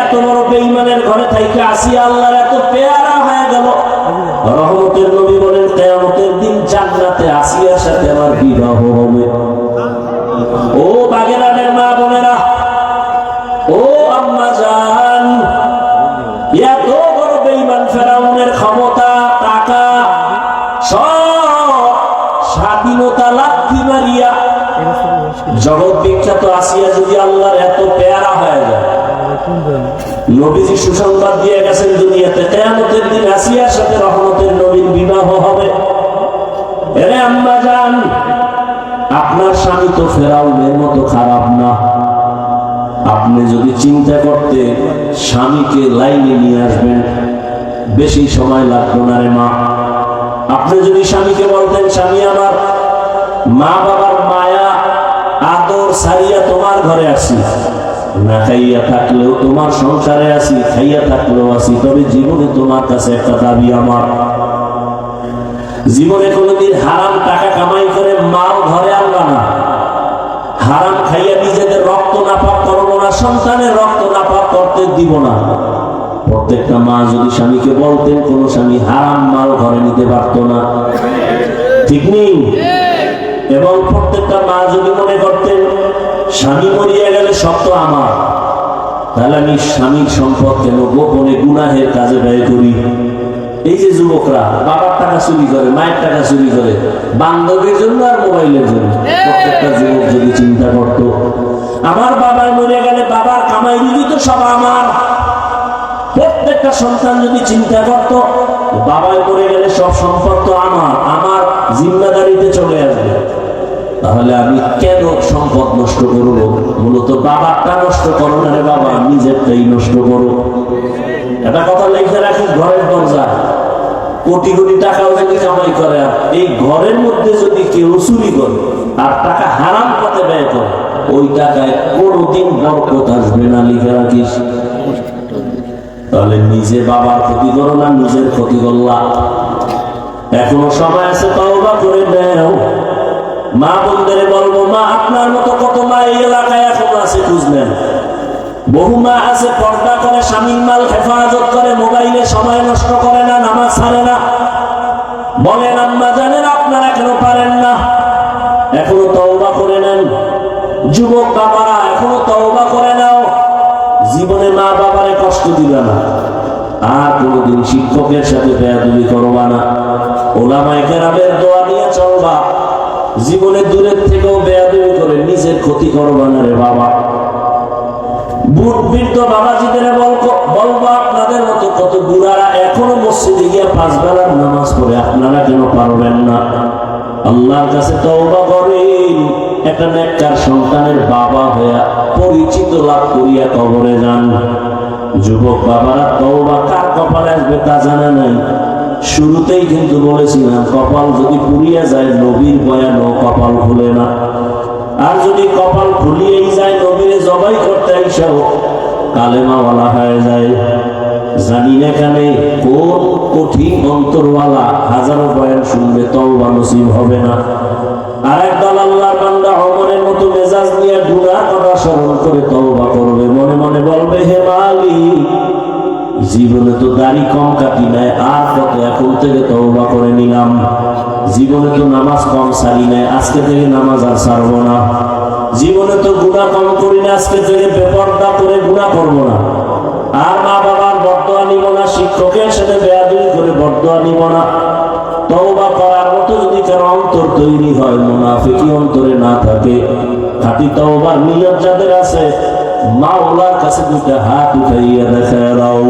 এত বড় বেঈমানের ঘরে থাইকে আসিয়া আল্লাহর। ফেরাউনের মতো খারাপ না। আপনি যদি চিন্তা করতে স্বামীকে লাইনে নিয়ে আসবেন, বেশি সময় লাগতো না রে মা। আপনি যদি স্বামীকে বলতেন, স্বামী, আমার মা বাবার মায়া, আদর সারিয়া তোমার ঘরে আসি। না খাইয়া থাকলেও তোমার সংসারে আসি, খাইয়া থাকলেও আসি, তবে জীবনে তোমার কাছে একটা দাবি আমার। জীবনে কোনোদিন হারাম টাকা কামাই করে মাও ঘরে আনবা না। হারাম খাইয়া নিজেদের রক্ত নাপাক করব না, সন্তানের রক্ত নাপাক করতে দিব না। প্রত্যেকটা মা যদি স্বামীকে বলতেন, কোন স্বামী হারাম মাল ঘরে নিতে পারত না। ঠিক নেই? এবং প্রত্যেকটা মা যদি মনে করতেন, স্বামী মরিয়া গেলে সব তো আমার, তাহলে আমি স্বামীর সম্পদ কেন গোপনে গুনাহের কাজে ব্যয় করি? এই যে যুবকরা, বাবার টাকা চুরি করে, মায়ের টাকা চুরি করে, বান্ধবের জন্য আর মোবাইলের জন্য। যদি চিন্তা করত বাবায় মরে গেলে সব সম্পদ তো আমার আমার জিম্মাদারিতে চলে আসবে। তাহলে আমি কেন সম্পদ নষ্ট করব? মূলত বাবারটা নষ্ট করো না রে বাবা, নিজেরটাই নষ্ট করো। একটা কথা লিখে রাখি, ঘরের দরজা। কোটি কোটি টাকাও যদি কামাই করে এই ঘরের মধ্যে যদি কেউ চুরি করে আর টাকা হারাম পথে ব্যয় করে, ওই টাকায় কোনোদিন বরকত আসবে না, লিখে রাখিস। তাহলে নিজে বাবার ক্ষতি করো না, নিজের ক্ষতি করলা। এখনও সময় আছে তাও বা করে দেও মা বোনদের বলব, মা, আপনার মতো কত মা এই এলাকায় এখন আছে বুঝলেন বহু মা আছে, পর্দা করে, স্বামীর মাল হেফাজত করে, মোবাইলে সময় নষ্ট করে কোনোদিন শিক্ষকের সাথে বেয়াদুবি করবা না। ওলামায় কেরামের দোয়া নিয়ে চলবা। জীবনে দূরের থেকেও বেয়াদুবি করে নিজের ক্ষতি করবা না রে বাবা। বুট বৃদ্ধ বাবাজিদের আপনাদের মতো কত বুড়ারা এখনও মসজিদে গিয়ে পাঁচ বেলার নামাজ পড়ে, আপনারা কেন পারবেন না? আল্লাহর কাছে তওবা করেন। একটা নেককার সন্তানের বাবা হইয়া পরিচিত লাভ করিয়া কবরে যান। যুবক বাবারা, তওবা কার কপালে আসবে তা জানা নাই শুরুতেই কিন্তু বলেছিলাম, কপাল যদি পুড়িয়া যায়, নবীর বয়ানও কপাল খুলে না। আর যদি কপাল খুলিয়েই যায়, নবীরে জবাই করতে আইসাও, কালেমাওয়ালা হয়ে যায়। জানি না এখানে কোন কঠিন অন্তরওয়ালা হাজারো বয়ান শুনবে, তওবা নসিব হবে না। আর একদল আল্লাহর বান্দা অমরের মতো মেজাজ নিয়ে গুনাহ কথা স্মরণ করে তওবা মনে বলবে, হে মালিক, জীবনে তো দাড়ি কম কাটি নাই, আর কত এখন থেকে তওবা করে নিলাম। জীবনে তো নামাজ কম সারি নাই, আজকে থেকে নামাজ আর ছাড়বো না। জীবনে তো গুণা কম করি না, আজকে থেকে বেপর্দা করে গুণা করব না। আর মা বাবার বর্তমান নিব না, শিক্ষকের সাথে বেয়াদুই করে বর্তমান নিব না। তওবা করার মতো যদি কারও অন্তর তৈরি হয় মুনাফিকি অন্তরে না থাকে। খাঁটি তওবার নিয়ত যাদের আছে মাওলার কাছে দুটো হাত উঠাইয়া দেখা দাও।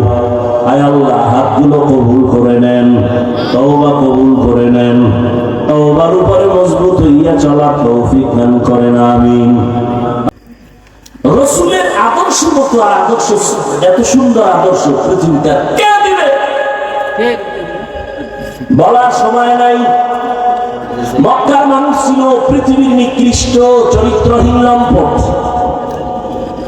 আয় আল্লাহ, হাতগুলো কবুল করে নেন, তওবা কবুল করে নেন। তওবার উপরে মজবুত হইয়া চলার তৌফিক দান করেন, আমিন। রসুলের আদর্শ মতো আদর্শ, এত সুন্দর আদর্শ পৃথিবীটা কে দিবে? বলার সময় নাই। মক্কার মানুষ ছিল পৃথিবীর নিকৃষ্ট চরিত্রহীন লম্পট।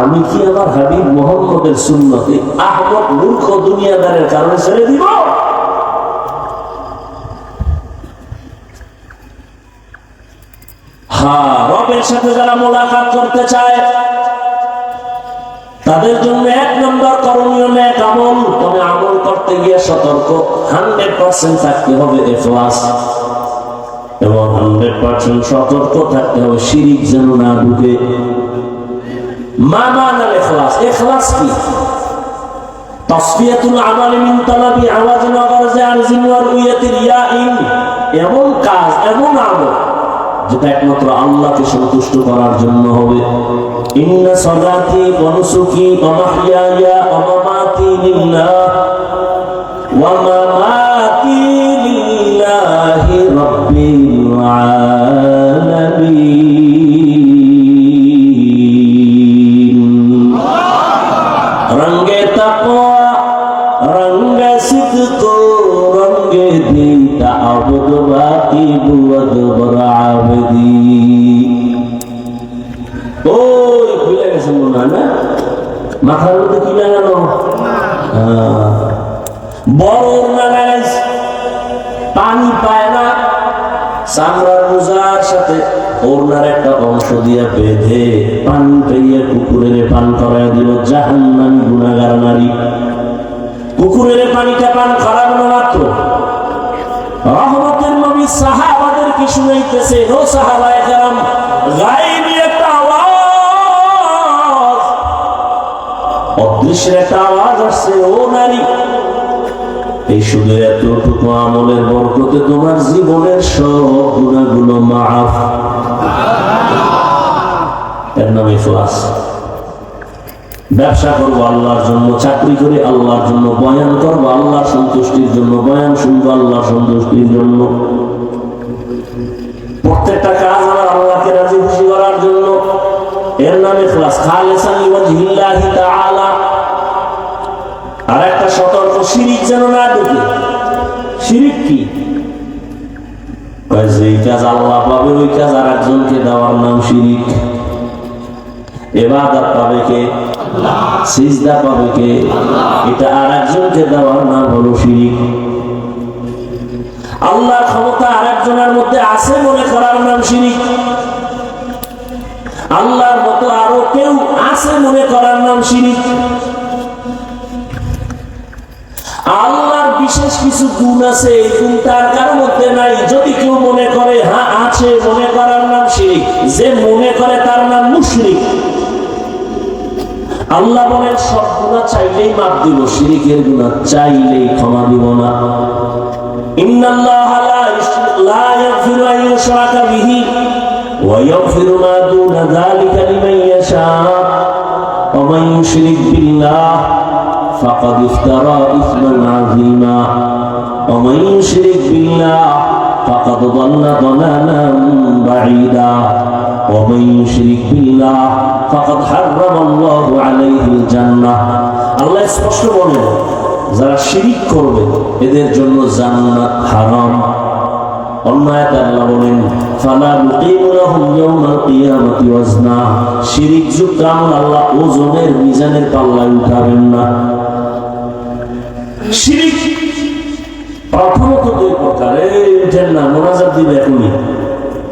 আমি কি আমার হাবিব মোহাম্মদের সুন্নতে আহমদ মূর্খ দুনিয়াদারের কারণে ছেড়ে দিব? হ্যাঁ সাথে যারা মোলাকাত করতে চায়, তাদের জন্য এক নম্বর করণীয় আমল। আমল করতে গিয়ে সতর্ক। হান্ড্রেড পার্সেন্ট থাকতে হবে এবং সতর্ক থাকতে হবে যেন না ঢুকে। মা মানাল এখলাস। এখলাস কি? তসফিয়াতুল মাথার মধ্যে কি লাগানো পানি পায় না। চামড়ার মোজার সাথে একটা অংশ বেঁধে পানি পেয়ে পান করায় দিল জাহান্নামি গুণাগার নারী। কুকুরের পানিটা পান করানো মাত্র। রহমতের নবী সাহাবাদের কি শুনাইতেছে, ও সাহাবায়ে অদৃশ্যের একটা আওয়াজ আসছে, ও নারী, এই শুধু এতটুকু আমলের বরকতে তোমার জীবনের সব গুণাগুলো মাফ। এর নাম ইখলাস ব্যবসা করব আল্লাহর জন্য, চাকরি করে আল্লাহর জন্য, বয়ান করব আল্লাহর সন্তুষ্টির জন্য, বয়ান শুনব আল্লাহর সন্তুষ্টির জন্য। প্রত্যেকটা কাজ আমার আল্লাহকে রাজি খুশি করার জন্য। এর নাম ইখলাস খালিসান লিওয়াজহিল্লাহি তাআলা আর একটা সতর্ক, শিরিক যেন না ঢুকে শিরিক কি? কাজ আল্লাহ পাবে ওই কাজ আর একজনকে দেওয়ার নাম এবাদত পাবে কে? সিজদা পাবে কে? এটা আর একজনকে দেওয়ার নাম হলো শিরিক। আল্লাহর ক্ষমতা আর একজনের মধ্যে আছে মনে করার নাম শিরিক। আল্লাহর মতো আরও কেউ আছে মনে করার নাম শিরিক। কিছু গুণ আছে, এই গুণ তার কারোর মধ্যে নাই। যদি কেউ মনে করে হ্যাঁ আছে, মনে করার নাম শিরিক। যে মনে করে, তার নাম মুশরিক। আল্লাহ বলেন, সব গুণা চাইলেই মাপ দিব, শিরিকের গুণা চাইলেই ক্ষমা দিব না। ইন্নাল্লাহা فقد افترى إثما عظيما ومن يشرك بالله فقد ضل ضلالا بعيدا ومن يشرك بالله فقد حرم الله عليه الجنة আল্লাহ স্পষ্ট বলেন যারা শিরিক করবে এদের জন্য জান্নাত হারাম অন্য আয়াতে আল্লাহ বলেন ফালা নুকিমু লাহুম ইয়াউমাল কিয়ামাতি ওয়াজনা শিরিক যুক্ত আমল আল্লাহ ওজনের মিজানের পাল্লায় উঠাবেন না শিরিক। প্রথমত দুই প্রকার উঠেন না মোনাজাত দিবে এখনই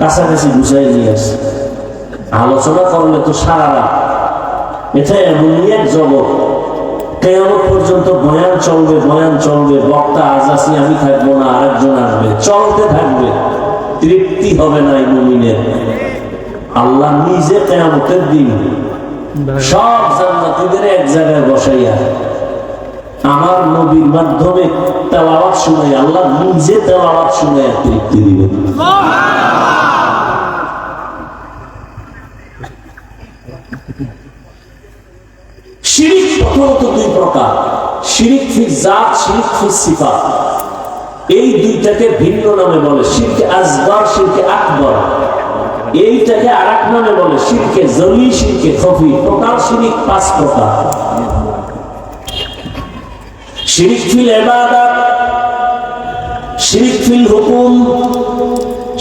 কাছাকাছি গুছাই নিয়ে আসে। আলোচনা করলে তো সারা রাত এটা এমনই এক জগৎ। কেয়ামত পর্যন্ত বয়ান চলবে বয়ান চলবে। বক্তা আজ আসি আমি থাকব না আরেকজন আসবে। চলতে থাকবে। তৃপ্তি হবে না এই মুমিনের। আল্লাহ নিজে কেয়ামতের দিন সব জান্নাতীদের এক জায়গায় বসাইয়া আমার নবীর মাধ্যমে তেলাওয়াত শুনে আল্লাহ নিজে তেলাওয়াত শুনে তৃপ্তি দিবেন। জাত এই দুইটাকে ভিন্ন নামে বলে, শিরকে আসগর, শিরকে আকবর। এইটাকে আর নামে বলে শিরিক পাঁচ প্রকার। শিরিক ফিল হুকুম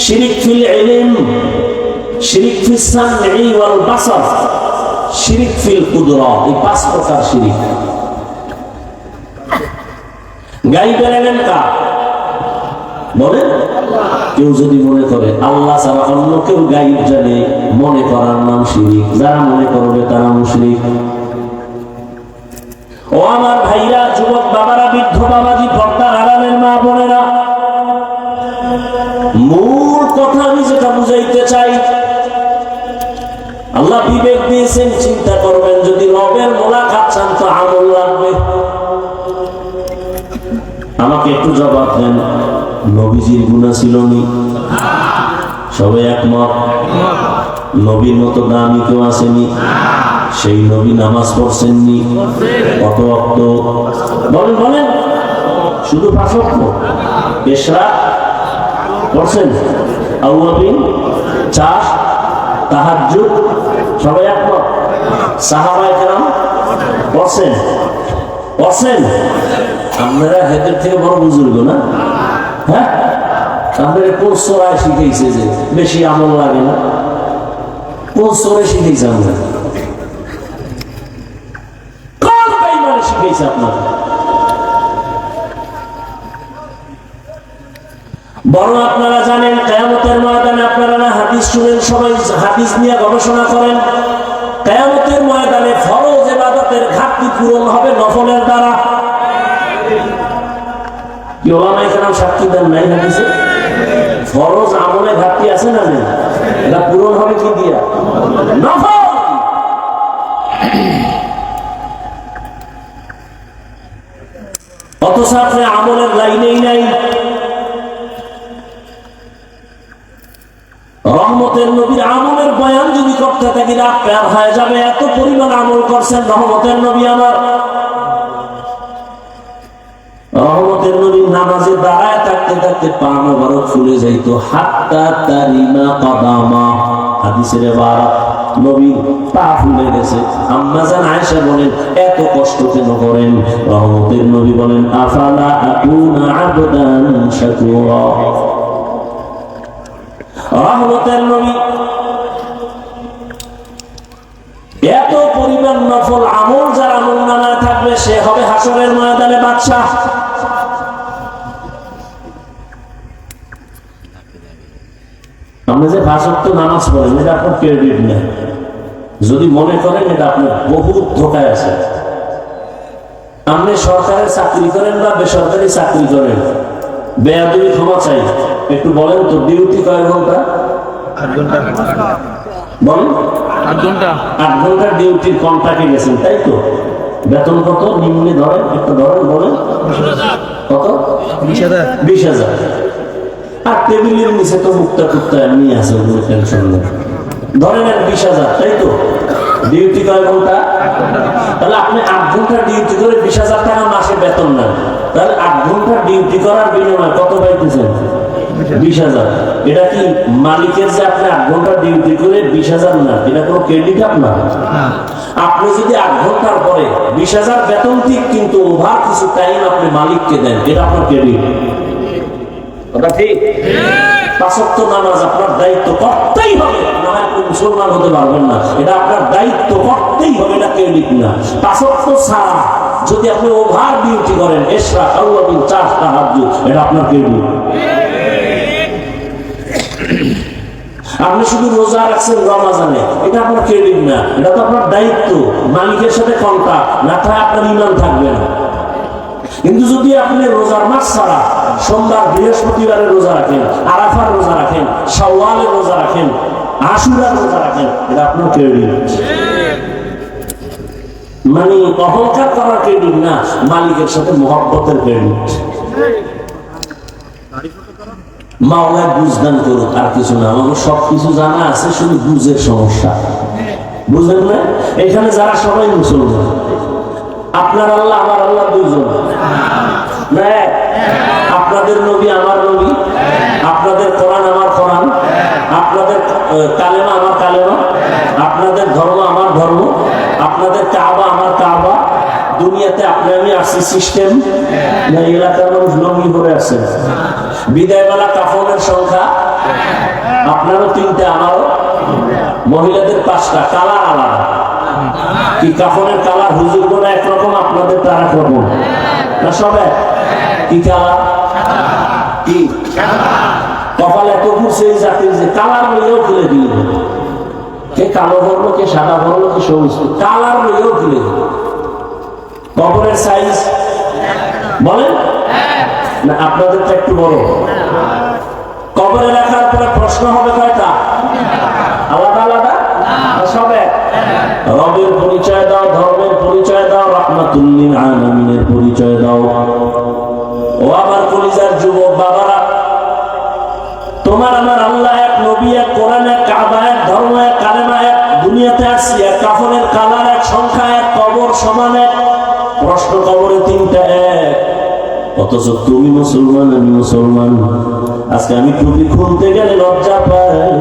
ইলম সামঈ ওয়াল কুদরা, এই পাঁচ প্রকার শিরিক। কার? বলেন? কেউ যদি মনে করে, আল্লাহ ছাড়া অন্য কেউ গাইব জানে, মনে করার নাম শিরিক। যারা মনে করবে তারা মুশরিক। ও আমার ভাইরা, যুবক বাবারা, বৃদ্ধ বাবাজি পর্দার আড়ালের মা বোনেরা, মূল কথা আমি যেটা বুঝাইতে চাই, আল্লাহ বিবেক দিয়েছেন, চিন্তা করবেন, যদি রবের মোলাকাত চান তো আমল লাগবে। আমাকে একটু জবাব দেন, নবীজির গুণা ছিল নি? সবাই একমত? নবীর মতো দামি কেউ আসেনি? সেই নবী নামাজ পড়ছেননি। কত অক্ত বলেন বলেন। শুধু এসরা পড়ছেন? চাষ, তাহাজ্জুদ, সবাই একমত? পড়ছেন? পড়ছেন? আপনারা হেদের থেকে বড় বুজুর্গ না? হ্যাঁ? আপনারা কোন শিখেছে যে বেশি আমল লাগে না? কোন সোরে শিখেছে আমরা কোন শিখেছে আপনারা জানেন, কেয়ামতের ময়দানে আপনারা না হাদিস শুনেন, সবাই হাদিস নিয়ে গবেষণা করেন। কেয়ামতের ময়দানে ফরজ এবাদতের ঘাটতি পূরণ হবে নফলের দ্বারা। কি কেরাম সাক্ষী দেন নাই হাদিসে? ফরজ আমলে ঘাটতি আছে না নেই? এটা পূরণ হবে কি দিয়া? নফল! অথচ আপনি আমলের লাইনেই নাই। রহমতের নবীর আমলের বয়ান যদি করতে থাকি রাত পেয়ার হয়ে যাবে। এত পরিমাণ আমল করছেন রহমতের নবী আমার। রহমতের নবী নামাজে দাঁড়ায় থাকতে থাকতে পা মোবারক ফুলে যাইতো। হাত্তা তারিমা কদামা। হাদিসের এবার নবীর পা ফুলে গেছে। আম্মা জান আয়েশা বলেন, এত কষ্ট কেন করেন? রহমতের নবী বলেন, আফালা আকুনা আবদান শাকুরা? রহমতের নবী, এত পরিমাণ নফল আমল যার আমল নামায় থাকবে, সে হবে হাসরের ময়দানে বাদশাহ। আপনি যে ভাষক্ত নামাজ পড়েন এটা আপনার ক্রেডিট নেই যদি মনে করেন এটা আপনার বহু ধোকায় আছে। আপনি সরকারের চাকরি করেন বা বেসরকারি চাকরি করেন বেয়াদুরি ক্ষমা চাই। একটু বলেন তো ডিউটি কয় ঘণ্টা? ঘণ্টা। বলেন। আট ঘণ্টা। আট ঘণ্টার ডিউটির কন্ট্রাক্টে গেছেন তাই তো? বেতন কত? নিম্নে ধরেন একটু ধরেন বলেন। কত? বিশ হাজার। বিশ হাজার। আর টেবিলের নিচে তো মুক্তা টুক্তা এমনি আছে টেনশন নেই। ধরেন এক বিশ হাজার, তাই তো? ডিউটি কয় ঘণ্টা? তাহলে আপনি আট ঘণ্টা ডিউটি করে বিশ হাজার টাকা মাসে বেতন নেন। তাহলে আট ঘণ্টা ডিউটি করার বিনিময়ে কত পাইতেছেন? বিশ হাজার। এটা কি মালিকের যে আপনি আট ঘণ্টা ডিউটি করে বিশ হাজার না এটা কোনো ক্রেডিট আপনার আপনি যদি আট ঘণ্টার পরে বিশ হাজার বেতন ঠিক, কিন্তু ওভার কিছু টাইম আপনি মালিককে দেন, এটা আপনার ক্রেডিট কথা ঠিক? পাঁচক্ত নামাজ আপনার দায়িত্ব করতেই হবে। মুসলমান হতে পারবেন না। এটা আপনার দায়িত্ব করতেই হবে ক্রেডিট না। পাঁচক্ত ছাড়া যদি আপনি ওভার ডিউটি করেন এসরা এটা আপনার ক্রেডিট আপনি শুধু রোজা রাখছেন রমাজানে, এটা আপনার ক্রেডিট না। এটা তো আপনার দায়িত্ব। মালিকের সাথে কন্ট্যাক্ট না থাকে আপনার ইমান থাকবে না। কিন্তু যদি আপনি রোজার মাস ছাড়া সোমবার, বৃহস্পতিবারে রোজা রাখেন, আরাফার রোজা রাখেন সওয়ালের রোজা রাখেন, আশুরার রোজা রাখেন, এটা আপনার ক্রেডিট মানে অহংকার করার ক্রেডিট না, মালিকের সাথে মহব্বতের ক্রেডিট মাওলা বুঝদান করুক, আর কিছু না। আমাদের সব কিছু জানা আছে, শুধু বুঝের সমস্যা। বুঝলেন না? এখানে যারা সবাই মুসলমান। আপনার আল্লাহ, আমার আল্লাহ দুইজন। না? আপনাদের নবী আমার নবী, আপনাদের কোরআন আমার কোরআন, আপনাদের কালেমা আমার কালেমা, আপনাদের ধর্ম আমার ধর্ম, আপনাদের কাবা আমার কাবা, দুনিয়াতে আপনি আমি আসছি সিস্টেম না এলাকার মানুষ লঙ্গি করে আছে। বিদায়বেলা কাফনের সংখ্যা, আপনারও তিনটে, আমারও। মহিলাদের পাঁচটা কালা আলাদা। কি কাফনের হুজুর একরকম আপনাদের তার না সব? কি কি? জাতির যে খুলে দিল। কে কালো কে সাদা কে সবুজ। খুলে দিল। সাইজ বলেন? না, আপনাদেরটা একটু বড় কবরে রাখার পরে প্রশ্ন হবে কয়টা? আলাদা আলাদা? সব? পরিচয় দাও, ধর্মের পরিচয় দাও রহমাতুল্লিন আলামিনের পরিচয় দাও। ও আমার কলিজার যুবক বাবারা, তোমার আমার আল্লাহ এক নবী, এক কোরআন, এক কাবা, এক ধর্ম, এক কালেমা, এক দুনিয়াতে আসছি, এক কাফনের কালার, এক সংখ্যা, এক কবর, সমান এক। প্রশ্ন কবরে তিনটা এক। অথচ তুমি মুসলমান, আমি মুসলমান। আজকে আমি টুপি খুলতে গেলে লজ্জা পাই।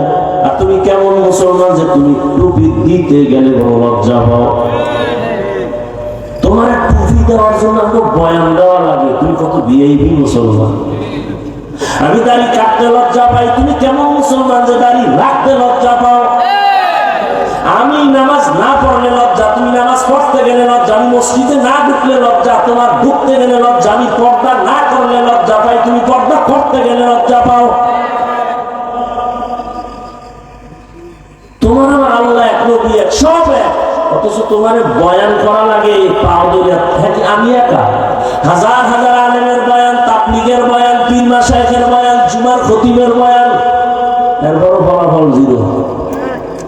তুমি কেমন মুসলমান যে তুমি টুপি দিতে গেলে বড় লজ্জা পাও তোমার টুপি দেওয়ার জন্য আমাকে বয়ান দেওয়া লাগে। তুমি কত বিএবি মুসলমান। আমি দাড়ি কাটতে লজ্জা পাই। তুমি কেমন মুসলমান যে দাড়ি রাখতে লজ্জা পাও? আমি নামাজ না পড়লে লজ্জা, তুমি নামাজ পড়তে গেলে লজ্জা, আমি মসজিদে না ঢুকলে লজ্জা, তোমার ঢুকতে গেলে লজ্জা, আমি পর্দা না করলে লজ্জা পাই, তুমি পর্দা করতে গেলে লজ্জা পাও। সব অথচ তোমার বয়ান করা লাগে আমি একা। হাজার হাজার আলেমের বয়ান, তাবলিগের বয়ান, পীর মাসায়েখের বয়ান, জুমার খতিবের বয়ান। এরপরও ফলাফল জিরো।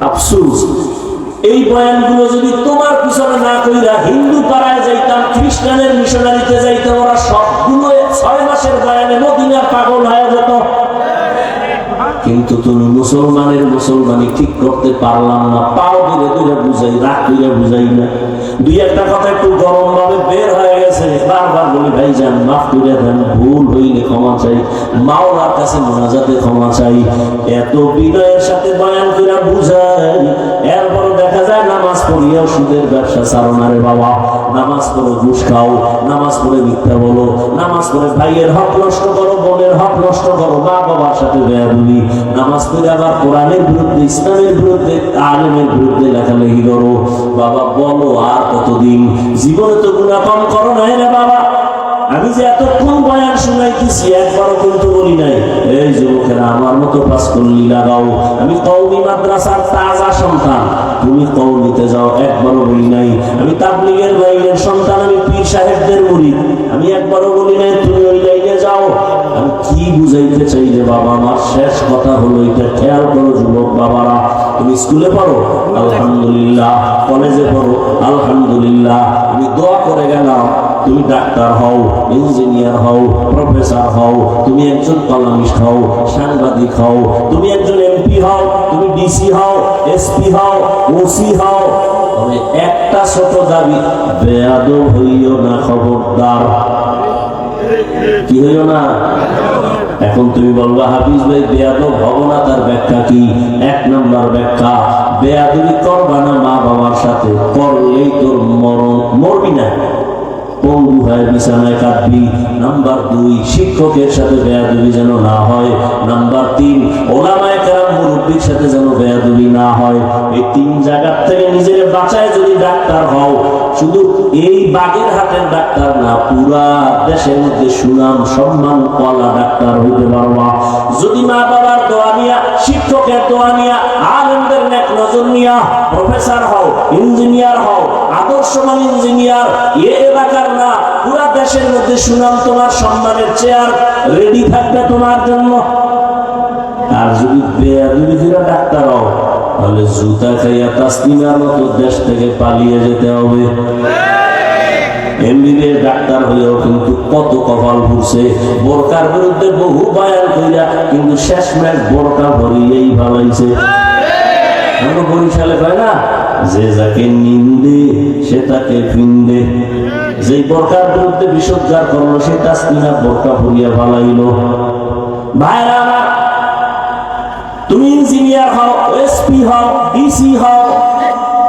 আফসুস। এই বয়ানগুলো যদি তোমার পিছনে না কইরা হিন্দু পাড়ায় যাইতাম, খ্রিস্টানের মিশনারিতে যাইতাম, ওরা সবগুলো ছয় মাসের বয়ানে মদিনার পাগল হয়ে যেত। কিন্তু তুমি মুসলমানের মুসলমানি ঠিক করতে পারলাম না বুঝাই, রাগ বুঝাই না। দুই একটা কথা একটু গরম ভাবে বের হয়ে গেছে, বারবার বলি, ভাই যান, মাফ করে দেন, ভুল হইলে ক্ষমা চাই, মাওলার কাছে মোনাজাতে ক্ষমা চাই। এত বিনয়ের সাথে বয়ান করে বুঝাই যায় নামাজ পড়িয়াও সুদের ব্যবসা না রে বাবা। নামাজ পড়ে ঘুষ খাও, নামাজ পড়ে মিথ্যা বলো, নামাজ পড়ে ভাইয়ের হক নষ্ট করো, বোনের হক নষ্ট করো মা বাবার সাথে বেয়াদুলি নামাজ পড়ে আবার কোরআনের বিরুদ্ধে, ইসলামের বিরুদ্ধে, আলেমের বিরুদ্ধে লেখালেখি করো। বাবা, বলো আর কতদিন? জীবনে তো গুণা কম করো নাই রে বাবা। আমি যে এতক্ষণ বয়ান শুনাইতেছি, একবারও কিন্তু বলি নাই, এই যুবকেরা, আমার মতো পাস করলি লাগাও। আমি কৌমি মাদ্রাসার তাজা সন্তান, তুমি কৌমিতে যাও, একবারও বলি নাই। আমি তাবলিগের লাইনের সন্তান, আমি পীর সাহেবদের মুড়ি আমি একবারও বলি নাই, তুমি ওই লাইনে যাও। আমি কি বুঝাইতে চাই যে, বাবা, আমার শেষ কথা হলো এটা, খেয়াল করো যুবক বাবারা, তুমি স্কুলে পড়ো? আলহামদুলিল্লাহ। কলেজে পড়ো? আলহামদুলিল্লাহ। আমি দোয়া করে গেলাম। তুমি ডাক্তার হও, ইঞ্জিনিয়ার হও, প্রফেসর হও, তুমি একজন কলামিস্ট হও, সাংবাদিক হও, তুমি একজন এমপি হও, তুমি ডিসি হও, এসপি হও, ওসি হও, তবে একটা ছোট দাবি বেয়াদ হইও না খবরদার। কি হইও না? এখন তুমি বলবা, হাফিজ ভাই বেয়াদ হব না, তার ব্যাখ্যা কি? এক নম্বর ব্যাখ্যা, বেয়াদবি করবা না মা বাবার সাথে, করলেই তোর মরণ, মরবি না। পঙ্গু হয়ে বিছানায় কাঁদবি। নাম্বার দুই, শিক্ষকের সাথে বেয়াদবি যেন না হয়। নাম্বার তিন, ওলামায় মুরব্বীর সাথে যেন বেয়াদবি না হয়। এই তিন জায়গার থেকে নিজের বাঁচায় যদি ডাক্তার হও, শুধু এই বাগের হাটের ডাক্তার না, পুরা দেশের মধ্যে সুনাম, সম্মান কলা ডাক্তার হইতে পারবা। যদি মা বাবার দোয়া নিয়া, শিক্ষকের দোয়া নিয়া, আলেমদের নেক নজর নিয়া, প্রফেসর হও, ইঞ্জিনিয়ার হও আদর্শমান ইঞ্জিনিয়ার, এ এলাকার না, পুরা দেশের মধ্যে সুনাম তোমার সম্মানের চেয়ার রেডি থাকবে তোমার জন্য। আর যদি বেয়াদুরি ফিরা ডাক্তার হও তাহলে জুতা খাইয়া তাসলিমার মতো দেশ থেকে পালিয়ে যেতে হবে। এমবিবিএস ডাক্তার হয়েও কিন্তু কত কপাল বহু কিন্তু কয় না? যে যাকে নিন্দে, সে তাকে ফিন্দে যে বোরকার বিরুদ্ধে বিষোদ্গার করল, সে তাসলিমা বোরকা ভরিয়া ভালাইলো। ভাইরা তুমি ইঞ্জিনিয়ার হও, এসপি হও, ডিসি হও,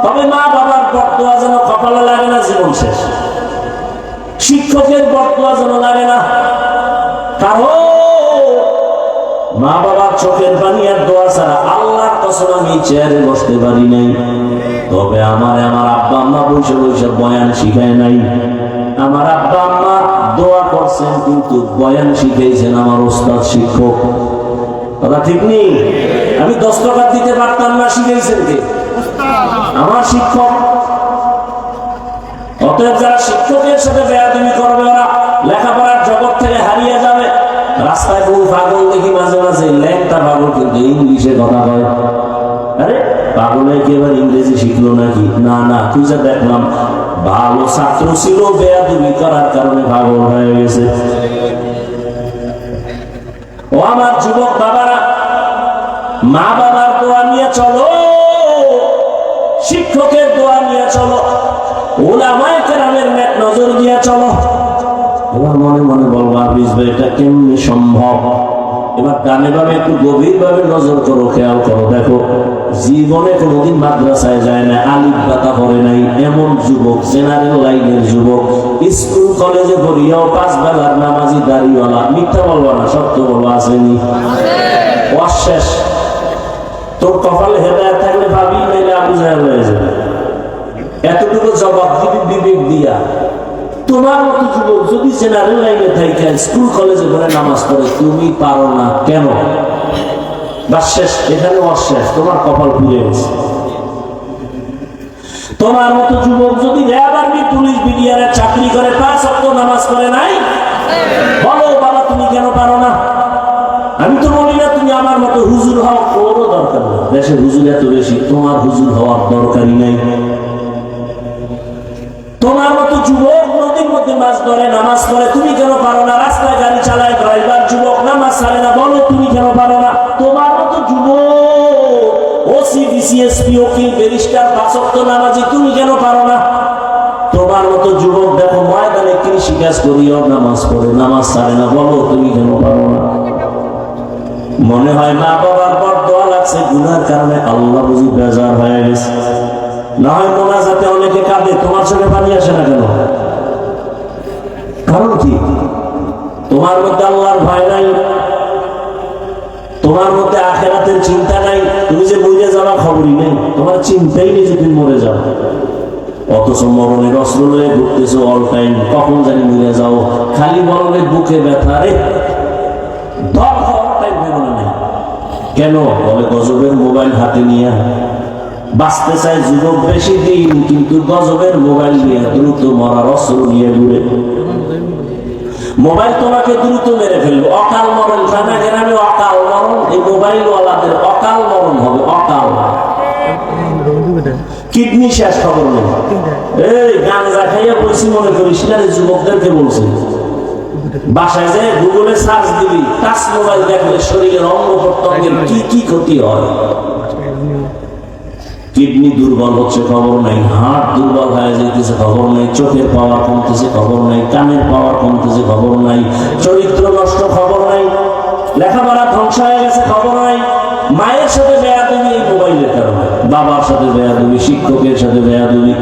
তবে মা বাবার বর্তোয়া যেন কপালে লাগে না জীবন শেষ। শিক্ষকের বর্তোয়া যেন লাগে না। কারণ মা বাবার চোখের পানি আর দোয়া ছাড়া আল্লাহর কসম আমি চেয়ারে বসতে পারি নাই। তবে আমার আমার আব্বা আম্মা বসে বসে বয়ান শিখায় নাই। আমার আব্বা আম্মা দোয়া করছেন কিন্তু বয়ান শিখাইছেন আমার ওস্তাদ শিক্ষক। কথা ঠিক নেই। আমি দশ টাকা দিতে পারতাম না শিখাইছেন কে আমার শিক্ষক। অতএব যারা শিক্ষকের সাথে বেয়াদবি করবে, ওরা লেখাপড়ার জগৎ থেকে হারিয়ে যাবে। রাস্তায় বহু পাগল দেখি মাঝে মাঝে ল্যাংটা পাগল, কিন্তু ইংলিশে কথা কয়। আরে পাগলে কি এবার ইংরেজি শিখলো নাকি? না না, তুই যা দেখলাম, ভালো ছাত্র ছিল, বেয়াদবি করার কারণে পাগল হয়ে গেছে। ও আমার যুবক বাবারা, মা বাবার দোয়া নিয়ে চলো। শিক্ষকের দোয়া নিয়ে চলো। ওলামায় কেরামের নেট নজর দিয়ে চলো। এবার মনে মনে বলবা ভাই এটা কেমনি সম্ভব? এবার ডানে ভাবে একটু গভীর ভাবে নজর করো খেয়াল করো দেখো জীবনে কোনোদিন মাদ্রাসায় যায় না আলিফ পাতা করে নাই এমন যুবক জেনারেল লাইনের যুবক স্কুল কলেজে পড়িয়াও পাঁচ বেলার নামাজি দাড়িওয়ালা মিথ্যা বলব না সত্য বলব আসেনি। অশেষ। তোর কপালে হেদায়ত থাকলে ভাবি নাইলে আবু জাহেল হয়ে যাবে। এতটুকু জবাব দিবি বিবেক দিয়া। তোমার মতো যুবক যদি জেনারেল লাইনে থাকে স্কুল কলেজে পড়ে নামাজ পড়ে, তুমি পারো না। কেন? বা শেষ, এখানে অশেষ তোমার কপাল পুড়ে গেছে। তোমার মতো যুবক যদি র্যাব আর্মি, পুলিশ বিডিআর চাকরি করে, পাঁচ অক্ট নামাজ পড়ে নাই, বলো বাবা, তুমি কেন পারো না? আমি তো বলি না, তুমি আমার মতো হুজুর হও, কোনো দরকার নেই। দেশে হুজুর এত বেশি, তোমার হুজুর হওয়ার দরকারই নাই। তোমার মতো যুবক নদীর মধ্যে মাছ ধরে, নামাজ পড়ে, তুমি কেন পারো না? রাস্তায় গাড়ি চালায়, ড্রাইভার, যুবক, নামাজ ছাড়ে না। বলো, তুমি কেন পারো না? তোমার মতো যুবক, ওসি বিসিএসপি ওকিল ব্যারিস্টার, পাঁচক্ত নামাজি, তুমি কেন পারো না? তোমার মতো যুবক, দেখো, ময়দানে কৃষি কাজ করিও নামাজ পড়ে, নামাজ ছাড়ে না। বলো, তুমি কেন পারো না? মনে হয় মা বাবার পর দোয়া লাগছে, গুনার কারণে আল্লাহ বুঝি বেজার হয়ে গেছে। না হয় মোনাজাতে অনেকে কাঁদে, তোমার চোখে পানি আসে না কেন? কারণ কি? তোমার মধ্যে আল্লাহর ভয় নাই, তোমার মধ্যে আখেরাতের চিন্তা নাই, তুমি যে মরে যাওয়া খবরই নেই, তোমার চিন্তাই নেই যে তুমি মরে যাও। অথচ মরণের অস্ত্র লয়ে ঘুরতেছো অল টাইম কখন জানি মরে যাও, খালি মরণের বুকে ব্যথা রে। কেন? বলে গজবের মোবাইল হাতে নিয়ে বাঁচতে চায় যুবক বেশি দিন, কিন্তু গজবের মোবাইল নিয়ে দ্রুত মরার অস্ত্র নিয়ে ঘুরে। মোবাইল তোমাকে দ্রুত মেরে ফেলবে। অকাল মরণ থানা গ্রামে অকাল মরণ, এই মোবাইল ওয়ালাদের অকাল মরণ হবে, অকাল। কিডনি শেষ খবর নেই। এই গাঞ্জা খাইয়া বলছি, মনে করিস না যুবকদেরকে বলছি। বাসায় যে গুগলে সার্চ দিবি, টাচ মোবাইল দেখলে শরীরের অঙ্গ প্রত্যঙ্গের কি কি ক্ষতি হয়। কিডনি দুর্বল হচ্ছে খবর নাই। হার্ট দুর্বল হয়ে যেতেছে খবর নাই। চোখের পাওয়ার কমতেছে খবর নাই। কানের পাওয়ার কমতেছে খবর নাই। চরিত্র নষ্ট খবর নাই। লেখাপড়া ধ্বংস হয়ে গেছে খবর নাই। মায়ের সাথে বেয়াদবি এই মোবাইলের কারণে। বাবার সাথে বেয়াদবি শিক্ষকের সাথে বেয়াদবি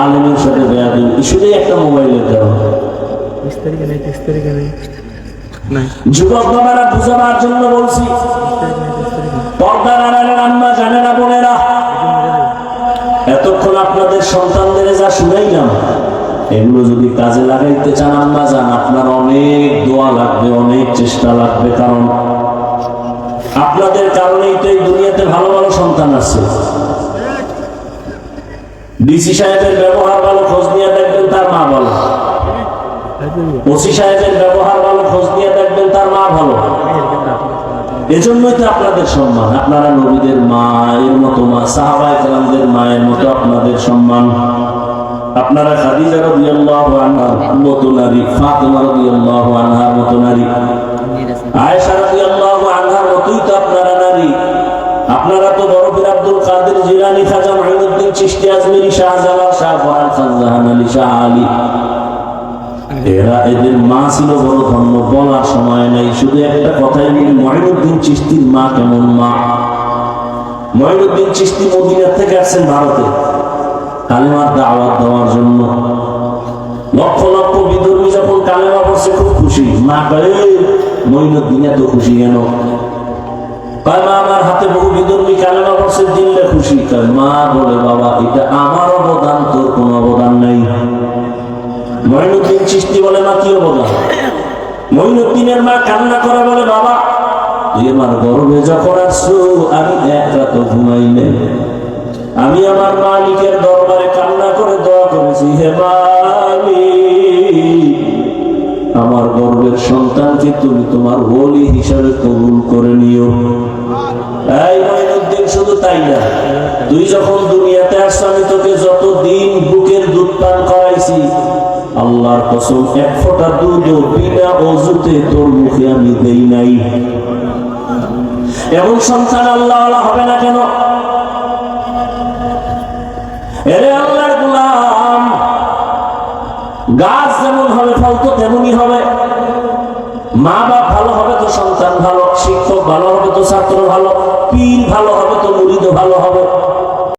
আলেমের সাথে বেয়াদবি শুধুই একটা মোবাইলের কারণে। যুবক বাবারা বুঝাবার জন্য বলছি পর্দার আড়ালের আম্মা জানে না বোনেরা সন্তানদের যা শুনাইলাম, এগুলো যদি কাজে লাগাইতে চান, আম্মা যান আপনার অনেক দোয়া লাগবে, অনেক চেষ্টা লাগবে, কারণ আপনাদের কারণেই তো এই দুনিয়াতে ভালো ভালো সন্তান আছে। ডিসি সাহেবের ব্যবহার ভালো, খোঁজ নিয়ে দেখবেন তার মা ভালো। ওসি সাহেবের ব্যবহার ভালো, খোঁজ নিয়ে দেখবেন তার মা ভালো। এজন্যই তো আপনাদের সম্মান। আপনারা নবীদের মায়ের মতো মা, সাহাবায়ে কেরামদের মায়ের মতো আপনাদের সম্মান। আপনারা খাদিজা রাদিয়াল্লাহু আনহার মতো নারী, ফাতেমা রাদিয়াল্লাহু আনহার মতো নারী। আয়েশা রাদিয়াল্লাহু আনহার মতোই তো আপনারা নারী। আপনারা তো বড় পীর আব্দুল কাদের জিলানী খাজা মাইনুদ্দিন চিশতি আজমিরি শাহজালাল শাহ ফরান খান জাহান আলী শাহ আলী। এরা এদের মা ছিল বড় ধর্ম, বলার সময় নাই। শুধু একটা কথাই বলি মহিনুদ্দিন চিস্তির মা কেমন মা? মহিনুদ্দিন চিস্তি মদিনার থেকে আসছেন ভারতে। কালেমার দাওয়াত দেওয়ার জন্য। লক্ষ লক্ষ বিধর্মী যখন কালেমা পড়ছে, খুব খুশি। মা কয়ে মহিনুদ্দিন এত খুশি কেন? কয়, মা, আমার হাতে বহু বিধর্মী কালেমা পড়ছে দিলে খুশি। কয়, মা, বলে বাবা, এটা আমার অবদান, তোর কোনো অবদান নাই। মঈনুদ্দিন চিস্তি বলে, মা, কি অবদান মঈনুদ্দিনের মা কান্না করে বলে, বাবা, তুই আমার গর্বে যখন আসছো আমি এক রাত আমি আমার মালিকের দরবারে কান্না করে দোয়া করেছি, হে আমার গর্বের সন্তানকে তুমি তোমার বলি হিসাবে কবুল করে নিও। এই মঈনুদ্দিন শুধু তাই না, তুই যখন দুনিয়াতে আসছ, আমি তোকে যতদিন বুকের দুধ পান করাইছি আল্লাহর কসম, এক ফোঁটা দুধও বিনা অজুতে তোর মুখে আমি দেই নাই। এমন সন্তান আল্লাহ হবে না কেন? এরে আল্লাহর গোলাম, গাছ যেমন হবে, ফল তো তেমনই হবে। মা বাপ ভালো হবে তো সন্তান ভালো, শিক্ষক ভালো হবে তো ছাত্র ভালো, পীর ভালো হবে তো মুরিদ ভালো হবে।